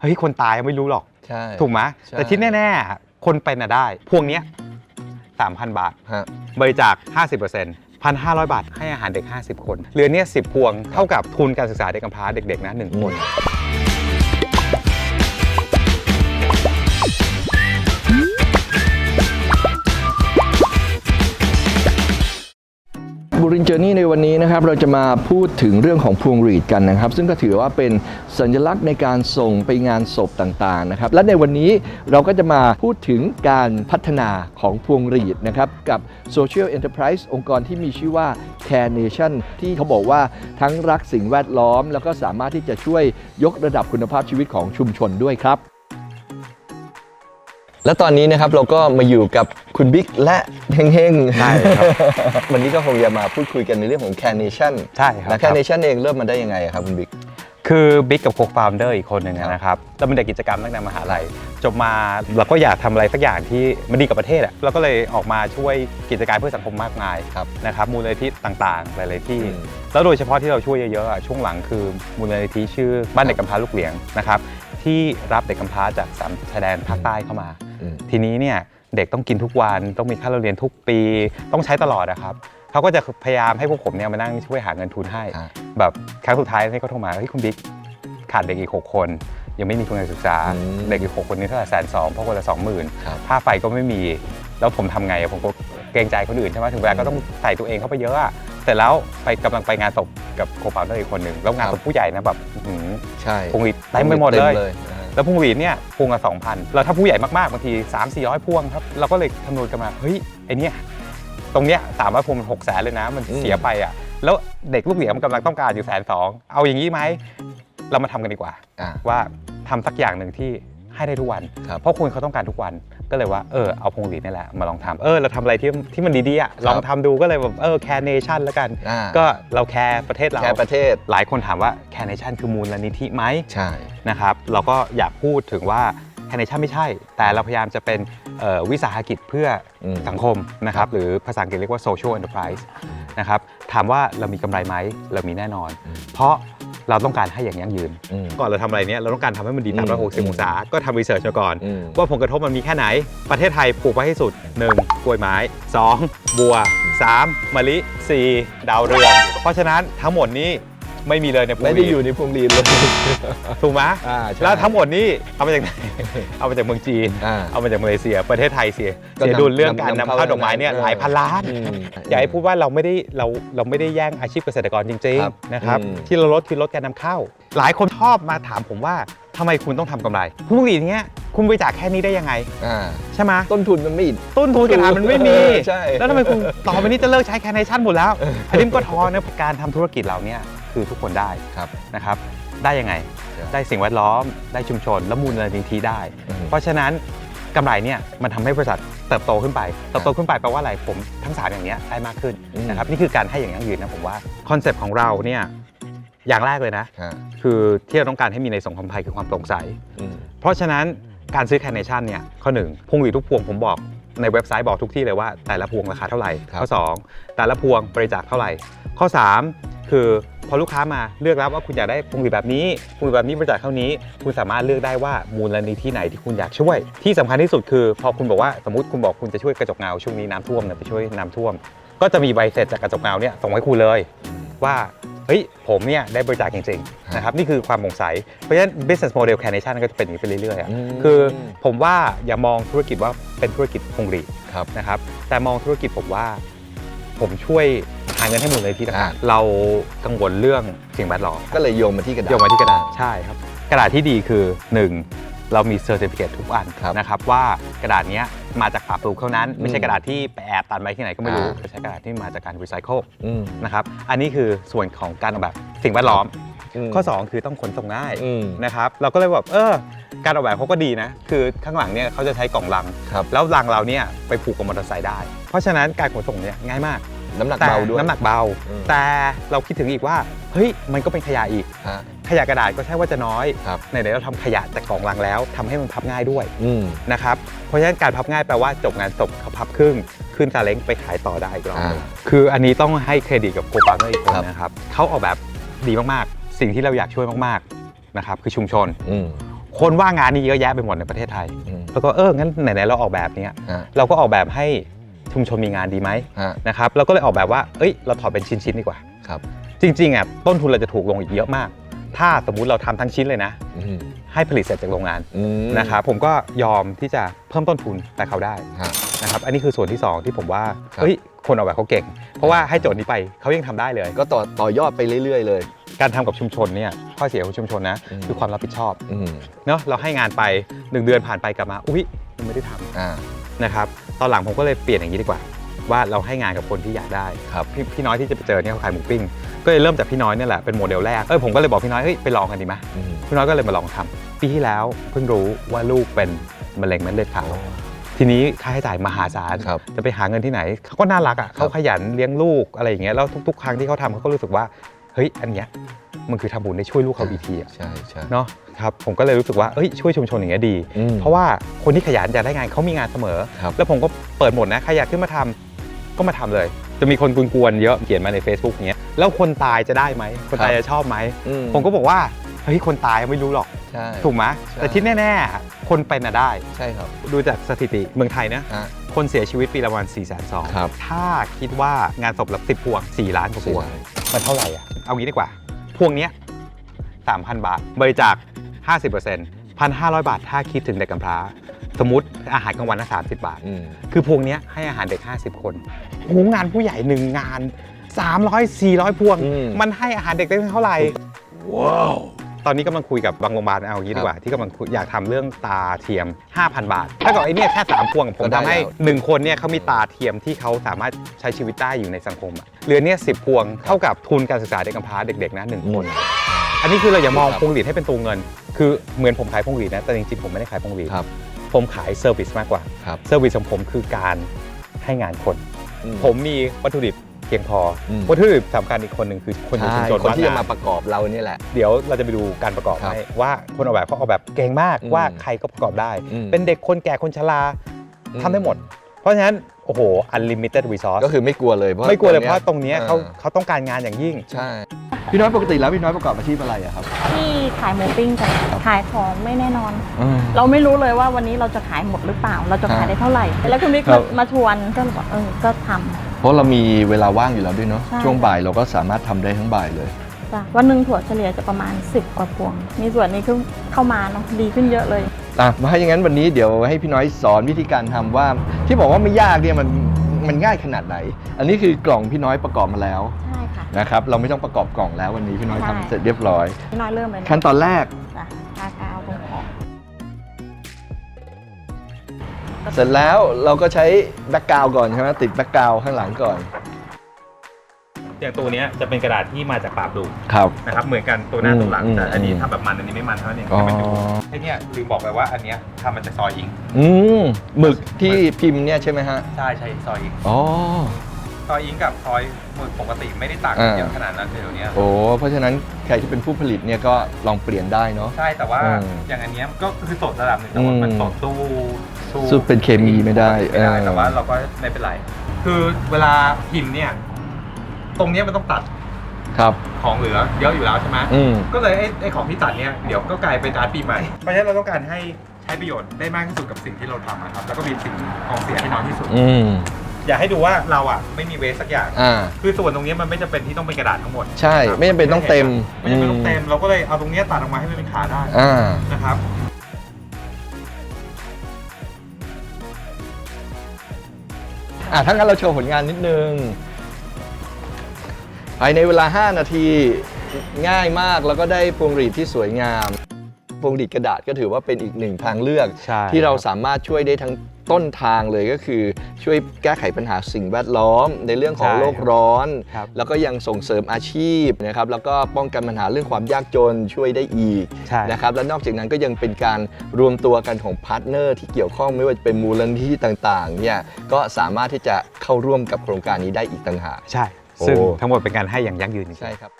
เฮ้ยคนตายไม่รู้หรอก ใช่ ถูกไหมใช่ แต่ที่แน่ ๆ คนเป็นน่ะได้ พวงเนี้ย3,000บาท ฮะ บริจาค 50% 1,500 บาท ให้อาหารเด็ก 50 คน เหลือเนี่ย10 พวง เท่ากับทุนการศึกษาเด็กกำพร้าเด็ก ๆ นะหนึ่งคน รินเจอร์นี่ในวันนี้นะครับเราจะมาพูดถึงเรื่องของพวงหรีดกันนะครับ ซึ่งก็ถือว่าเป็นสัญลักษณ์ในการส่งไปงานศพต่างๆนะครับและในวันนี้เราก็จะมาพูดถึงการพัฒนาของพวงหรีดนะครับกับ Social Enterprise องค์กรที่มีชื่อว่า Care Nation ที่เขาบอกว่าทั้งรักสิ่งแวดล้อม แล้วก็สามารถที่จะช่วยยกระดับคุณภาพชีวิตของชุมชนด้วยครับ และตอนนี้นะครับเราก็มาอยู่กับคุณบิ๊กและเฮงเฮงใช่ครับ วันนี้ก็คงจะมาพูดคุยกันในเรื่องของ Care Nation ใช่ครับนะ Care Nation เองเริ่มมาได้ยังไงอะครับคุณบิ๊กคือบิ๊กกับโคฟาวเดอร์อีกคนหนึ่งครับนะครับเราเป็นเด็กกิจกรรมตั้งแต่มหาลัยจบมาเราก็อยากทำอะไรสักอย่างที่มันดีกับประเทศอะเราก็เลยออกมาช่วยกิจการเพื่อสังคมมากมายครับนะครับมูลนิธิต่างๆ หลายๆที่อืมแล้วโดยเฉพาะที่เราช่วยเยอะๆอะช่วงหลังคือมูลนิธิชื่อบ้านเด็กกำพร้าลูกเหลียงนะครับที่รับเด็กกำพร้าจากสามชายแดนภาคใต้เข้ามาอืม ทีนี้เนี่ยเด็กต้องกินทุกวันต้องมีค่าเรียนทุกปี ต้องใช้ตลอดนะครับเขาก็จะพยายามให้พวกผมเนี่ยมานั่งช่วยหาเงินทุนให้อ่าแบบครั้งสุดท้ายที่เขาโทรมาเฮ้ยคุณบิ๊กขาดเด็กอีก 6 คน ยังไม่มีทุนการศึกษาอืมเด็กอีก 6 คนนี้เท่าไหร่แสนสองเพราะคนละสองหมื่นครับค่าไฟก็ไม่มี แล้วผมทำไงอะผมก็เกรงใจคนอื่นใช่ไหมถึงเวลาก็ต้องใส่ตัวเองเข้าไปเยอะอะเสร็จแล้วไปกำลังไปงานศพกับโคฟาวเดอร์อีกคนหนึ่งแล้วงานศพผู้ใหญ่นะแบบอื้อหือใช่พวงหรีดเต็มไปหมดเลยนะฮะแล้วพวงหรีดเนี่ยพวงละสองพันแล้วถ้าผู้ใหญ่มากๆบางที3 4 0 0พวงครับเราก็เลยคำนวณกันมาเฮ้ยไอเนี้ยตรงเนี้ยสามร้อยพวงมันหกแสนเลยนะ มันอืมเสียไปอะแล้วเด็กลูกเหลียมันกำลังต้องการอยู่แสนสองเอาอย่างนี้ไหมเรามาทำกันดีกว่าอ่าว่าทำสักอย่างหนึ่งที่ให้ได้ทุกวันครับเพราะคนเขาต้องการทุกวัน ก็เลยว่าเออเอาพวงหรีดนี่แหละมาลองทำเออเราทำอะไรที่ที่มันดีๆอะลองทำดูก็เลยแบบเออแคร์เนชั่นแล้วกัน อ่า ก็เราแคร์ประเทศเรา แค่ประเทศ หลายคนถามว่าแคร์เนชั่นคือมูลนิธิไหมใช่ นะครับเราก็อยากพูดถึงว่าแคเนชั่นไม่ใช่ แต่เราพยายามจะเป็นเอ่อวิสาหกิจเพื่ออม สังคมนะครับหรือภาษาอังกฤษเรียกว่า social enterprise นะครับถามว่าเรามีกำไรไหมเรามีแน่นอนอืมเพราะ เราต้องการให้อย่างยั่งยืน อืม ก่อนเราทำอะไรเนี้ยเราต้องการทำให้มันดีอืม360องศา ก็ทำรีเสิร์ชมาก่อน อืม ว่าผลกระทบมันมีแค่ไหน ประเทศไทยปลูกไว้ให้สุด 1. กล้วยไม้ 2. บัว 3. มะลิ 4. ดาวเรือง เพราะฉะนั้นทั้งหมดนี้ ไม่มีเลยในพวงไม่หได้รีดอยู่ในพวงหรีดเลย ถูกไหมอ่าใช่แล้วทั้งหมดนี้เอามาจากไหน เอามาจากเมืองจีน อ่าเอามาจากมาเลเซีย ประเทศไทยเสียก็เสียนำดุลเรื่องการนำนำเข้าเข้าดอกไม้เนี่ยเออหลายพันล้านอืมอย่าให้พูดว่าเราไม่ได้เราเราไม่ได้แย่งอาชีพเกษตรกรจริงครับๆนะครับอืม ที่เราลดคือลดการนำเข้า หลายคนชอบมาถามผมว่า ทำไมคุณต้องทำกำไรผู้ผลิตเนี้ยคุณบริจาคแค่นี้ได้ยังไง อ่าใช่ไหมต้นทุนมันไม่ ต้นทุนการทำมันไม่มี ใช่ แล้วทำไมคุณต่อไปนี้จะเลิกใช้แคเนชั่นหมดแล้วอันนี้มันก็ท้อนะการทำธุรกิจเราเนี่ยคือทุกคนได้ครับ นะครับ ได้ยังไงใช่ได้สิ่งแวดล้อม ได้ชุมชน และมูลนิธิได้ อืม เพราะฉะนั้นกำไรเนี่ยมันทำให้บริษัทเติบโตขึ้นไปเติบโตขึ้นไปแปลว่าอะไรผมทั้งสามอย่างเนี้ยได้มากขึ้นอืม นะครับนี่คือการให้อย่างยั่งยืนนะผมว่าคอนเซปต์ของเราเนี่ย อย่างแรกเลยนะ ฮะคือที่เราต้องการให้มีในสังคมไทยคือความโปร่งใส อืมเพราะฉะนั้นการซื้อแคเนชั่นเนี่ยข้อหนึ่งพวงหรีดทุกพวงผมบอกในเว็บไซต์บอกทุกที่เลยว่าแต่ละพวงราคาเท่าไหร่ครับข้อ 2 แต่ละพวงบริจาคเท่าไหร่ ข้อ 3 คือพอลูกค้ามาเลือกแล้วว่าคุณอยากได้พวงหรีดแบบนี้พวงหรีดแบบนี้บริจาคเท่านี้ คุณสามารถเลือกได้ว่ามูลนิธิไหนที่คุณอยากช่วย ที่สำคัญที่สุดคือ พอคุณบอกว่าสมมติคุณบอกคุณจะช่วยกระจกเงาช่วงนี้น้ำท่วมเนี่ยไปช่วยน้ำท่วม ก็จะมีใบเสร็จจากกระจกเงาเนี่ยส่งให้คุณเลย ว่า เฮ้ยผมเนี่ยได้บริจาคจริงๆนะครับนี่คือความโปร่งใส เพราะฉะนั้น business model carnation ก็จะเป็นอย่างนี้ไปเรื่อยๆอะอืมคือผมว่าอย่ามองธุรกิจว่าเป็นธุรกิจพวงหรีดครับนะครับแต่มองธุรกิจผมว่าผมช่วยหาเงินให้มูลนิธิต่างอ่าๆเรากังวลเรื่องสิ่งแวดล้อมก็เลยโยงมาที่กระดาษโยงมาที่กระดาษใช่ครับ กระดาษที่ดีคือ 1 เรามีเซอร์ติฟิเคทุกอันครับนะครับว่ากระดาษเนี้ยมาจากป่าปลูกเท่านั้น ไม่ใช่อืมกระดาษที่ไปแอบตัดไว้ที่ไหนก็ไม่รู้อ่าแต่ใช้กระดาษที่มาจากการรีไซเคิลอืมนะครับอันนี้คือส่วนของการออกแบบสิ่งแวดล้อมมข้อ 2 คือต้องขนส่งง่ายอืมนะครับเราก็เลยแบบเออการออกแบบเขาก็ดีนะ คือข้างหลังเนี่ยเขาจะใช้กล่องลังครับแล้วลังเราเนี่ยไปผูกกับมอเตอร์ไซค์ได้ เพราะฉะนั้นการขนส่งเนี่ยง่ายมาก น้ำหนักแต่เบาด้วยน้ำหนักเบาอืมแต่เราคิดถึงอีกว่า เฮ้ย มันก็เป็นขยะอีกฮะ ขยะกระดาษก็ใช่ว่าจะน้อยครับ ในไหนๆเราทำขยะจากกล่องลังแล้วทำให้มันพับง่ายด้วยอืม นะครับเพราะฉะนั้นการพับง่ายแปลว่าจบงานศพเขาพับครึ่งขึ้นซาเล้งไปขายต่อได้อีกรอบหนึ่งอ่าคืออันนี้ต้องให้เครดิตกับโคปังเนอร์อีกคนครับ นะครับเขาออกแบบดีมากๆ สิ่งที่เราอยากช่วยมากๆนะครับคือชุมชน อืมคนว่างงานนี่เยอะแยะไปหมดในประเทศไทย อืมแล้วก็เอองั้นไหนๆเราออกแบบเนี้ยฮะเราก็ออกแบบให้ชุมชนมีงานดีไหมฮะนะครับเราก็เลยออกแบบว่าเอ้ยเราถอดเป็นชิ้นๆดีกว่า ครับ จริงๆอะต้นทุนเราจะถูกลงอีกเยอะมาก ถ้าสมมุติเราทำทั้งชิ้นเลยนะอืมให้ผลิตเสร็จจากโรงงานอืมนะครับผมก็ยอมที่จะเพิ่มต้นทุนแต่เขาได้ฮะนะครับอันนี้คือส่วนที่ 2 ที่ผมว่าครับเฮ้ยคนออกแบบเขาเก่ง เพราะว่าให้โจทย์นี้ไปเขายังทำได้เลย ก็ต่อต่อยอดไปเรื่อยๆ เลย การทำกับชุมชนเนี่ยข้อเสียของชุมชนนะอืมคือความรับผิดชอบอืมเนาะเราให้งานไป 1 เดือนผ่านไปกลับมา อุ้ยยังไม่ได้ทำอ่านะครับตอนหลังผมก็เลยเปลี่ยนอย่างนี้ดีกว่า ว่าเราให้งานกับคนที่อยากได้ครับพี่พี่น้อยที่จะไปเจอเนี่ยเขาขายหมูปิ้ง ก็เลยเริ่มจากพี่น้อยเนี่ยแหละเป็นโมเดลแรกเอ้ยผมก็เลยบอกพี่น้อยเฮ้ยไปลองกันดีไหมอืมพี่น้อยก็เลยมาลองทำปีที่แล้วเพิ่งรู้ว่าลูกเป็นมะเร็งเม็ดเลือดขาวทีนี้ค่าใช้จ่ายมหาศาลครับจะไปหาเงินที่ไหนเขาก็น่ารักอะเขาขยันเลี้ยงลูกอะไรอย่างเงี้ยแล้วทุกๆ ครั้งที่เขาทำเขาก็รู้สึกว่าเฮ้ยอันเนี้ยมันคือทำบุญได้ช่วยลูกเขาอีกทีอะใช่ใช่เนาะครับผมก็เลยรู้สึกว่าเอ้ยช่วยชุมชนอย่างเงี้ยดีอืมเพราะว่าคนที่ขยันอยากได้งานเขามีงานเสมอครับแล้วผมก็เปิดหมดนะใครอยากขึ้นมาทำ ก็มาทำเลย จะมีคนกวนๆเยอะเขียนมาใน Facebook อย่างเงี้ยแล้วคนตายจะได้ไหมคนตายจะชอบไหมอืผมก็บอกว่าเฮ้ยคนตายไม่รู้หรอกใช่ถูกไหมใช่แต่ที่แน่ๆ คนเป็นน่ะได้ใช่ครับดูจากสถิติเมืองไทยนะฮะคนเสียชีวิตปีละประมาณ4 2 0 0 0ครับถ้าคิดว่างานศพละสิบพวง 4 ล้านกว่าพวงใช่มันเท่าไหร่อะเอางี้ดีกว่า พวงเนี้ย3,000บาท บริจาค 50% 1,500 บาท ถ้าคิดถึงเด็กกำพร้า สมมติ อาหารกลางวันละ30บาท อืมคือพวงเนี้ยให้อาหารเด็ก 50 คนโอ้โหงานผู้ใหญ่หนึ่งงาน 300 400 พวง อืม มันให้อาหารเด็กได้เท่าไหร่ ว้าว ตอนนี้กำลังคุยกับบางโรงพยาบาลเอาอย่างนี้ดีกว่า ที่กำลังคุยอยากทำเรื่องตาเทียม 5,000 บาท ถ้าเกิดไอ้เนี่ยแค่3พวงผมก็ได้ทำให้ แล้ว 1 คนเนี่ยเขามีตาเทียมที่เขาสามารถใช้ชีวิตได้อยู่ในสังคมอะเหลือเนี่ยสิพวงเท่ากับทุนการศึกษาเด็กกำพร้าเด็กๆนะหนึ่งคน อันนี้คือเราอย่ามองครับ พวงหลีดให้เป็นตัวเงิน คือเหมือนผมขายพวงหลีดนะแต่จริงๆผมไม่ได้ขายพวงหลีดครับ ผมขายเซอร์วิสมากกว่าครับเซอร์วิสของผมคือการให้งานคนอืผมมีวัตถุดิบเพียงพออมวัตถุดิบสำคัญอีกคนหนึ่งคือคนในใช่ชุมชนคนที่จะว่งงมาประกอบเราเนี่ยแหละ เดี๋ยวเราจะไปดูการประกอบครับให้ว่าคนออกแบบเขาออกแบบเก่งมากอืมว่าใครก็ประกอบได้อืมเป็นเด็กคนแก่คนชราอืมทำได้หมด เพราะฉะนั้นโอ้โห unlimited resource ก็คือไม่กลัวเลยเพราะไม่กลัวเลยตเพอนนี้ราะตรงเนี้ยเขาอ่าเขาต้องการงานอย่างยิ่งใช่ พี่น้อยปกติแล้วพี่น้อยประกอบอาชีพอะไรอะครับ ที่ขายหมูปิ้งกันขายของไม่แน่นอน อืม เราไม่รู้เลยว่าวันนี้เราจะขายหมดหรือเปล่า เราจะขายได้เท่าไหร่ แล้วคุณมิกครัมาบ มาชวนก็เลยบอกเออก็ทำ เพราะเรามีเวลาว่างอยู่แล้วด้วยเนาะใช่ ช่วงบ่ายเราก็สามารถทำได้ทั้งบ่ายเลย จ้ะวันหนึ่งถั่วเฉลี่ยจะประมาณ 10 กว่าพวง มีส่วนนี้ขึ้นเข้ามาเนาะดีขึ้นเยอะเลย อะมาให้อย่างนั้นวันนี้เดี๋ยวให้พี่น้อยสอนวิธีการทำว่าที่บอกว่าไม่ยากเนี่ยมัน มันง่ายขนาดไหน อันนี้คือกล่องพี่น้อยประกอบมาแล้วใช่ค่ะนะครับเราไม่ต้องประกอบกล่องแล้ววันนี้พี่น้อยใช่ทำเสร็จเรียบร้อย พี่น้อยเริ่มเลยนะขั้นตอนแรกจ้ะทากาวตรงขอบเสร็จแล้วเราก็ใช้แบ็กกราวก่อนใช่ไหมติดแบ็กกราวข้างหลังก่อน อย่างตัวเนี้ยจะเป็นกระดาษที่มาจากปราบดูครับ นะครับเหมือนกันตัวหน้าอืมตัวหลังอืมแต่อันนี้อืมถ้าแบบมันอันนี้ไม่มันเท่านั้นเองอ๋อ จะเป็นดูไอ้เนี่ยลืมบอกไปว่าอันเนี้ยทำมาจากซอยอิงอืมหมึกที่พิมพ์เนี่ยใช่ไหมฮะ ใช่ใช่ซอยอิงอ๋อ ซอยอิงกับซอยหมึกปกติไม่ได้ต่างกันอ่า เยอะขนาดนั้นเลยเดี๋ยวนี้โอ้เพราะฉะนั้นใครที่เป็นผู้ผลิตเนี่ยก็ลองเปลี่ยนได้เนาะ ใช่แต่ว่าอืมอย่างอันเนี้ยก็คือสดระดับหนึ่งแต่ว่ามันอืมสดสู้สู้เป็นเคมีไม่ได้ไม่ได้เออ แต่ว่าเราก็ไม่เป็นไร คือเวลาพิมพ์เนี่ย ตรงเนี้ยมันต้องตัดครับ ของเหลือเยอะอยู่แล้วใช่ไหมอืม ก็เลยไอ้ไอ้ของที่ตัดเนี่ยเดี๋ยวก็กลายเป็นการดปีใหม่เพราะฉะนั้นเราต้องการให้ใช้ประโยชน์ได้มากที่สุดกับสิ่งที่เราทำนะครับแล้วก็มีสิ่งของเสียให้น้อยที่สุด อืม อยากให้ดูว่าเราอะไม่มีเวสสักอย่าง อ่า คือส่วนตรงเนี้ยมันไม่จำเป็นที่ต้องเป็นกระดาษทั้งหมดใช่ไม่จำเป็นต้องเต็ม ไม่จำเป็นต้องเต็มเราก็เลยเอาตรงเนี้ยตัดออกมาให้มันเป็นขาได้อ่า นะครับ อะถ้างั้นเราโชว์ผลงานนิดนึง ภายในเวลา 5 นาทีง่ายมากแล้วก็ได้พวงหรีดที่สวยงามพวงหรีดกระดาษก็ถือว่าเป็นอีกหนึ่งทางเลือกใช่ที่เราสามารถช่วยได้ทั้งต้นทางเลยก็คือช่วยแก้ไขปัญหาสิ่งแวดล้อม ในเรื่องของใช่โลกร้อนครับแล้วก็ยังส่งเสริมอาชีพนะครับแล้วก็ป้องกันปัญหาเรื่องความยากจนช่วยได้อีกใช่นะครับและนอกจากนั้นก็ยังเป็นการรวมตัวกันของพาร์ทเนอร์ที่เกี่ยวข้องไม่ว่าจะเป็นมูลนิธิต่างๆเนี่ยก็สามารถที่จะเข้าร่วมกับโครงการนี้ได้อีกต่างหากใช่ ซึ่งทั้งหมดเป็นการให้อย่างยั่งยืนจริงๆใช่ครับ